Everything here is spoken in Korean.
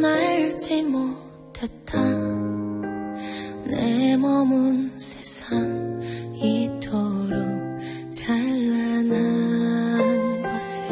넌 알지 못했다. 내 머문 세상 이토록 찬란한 것을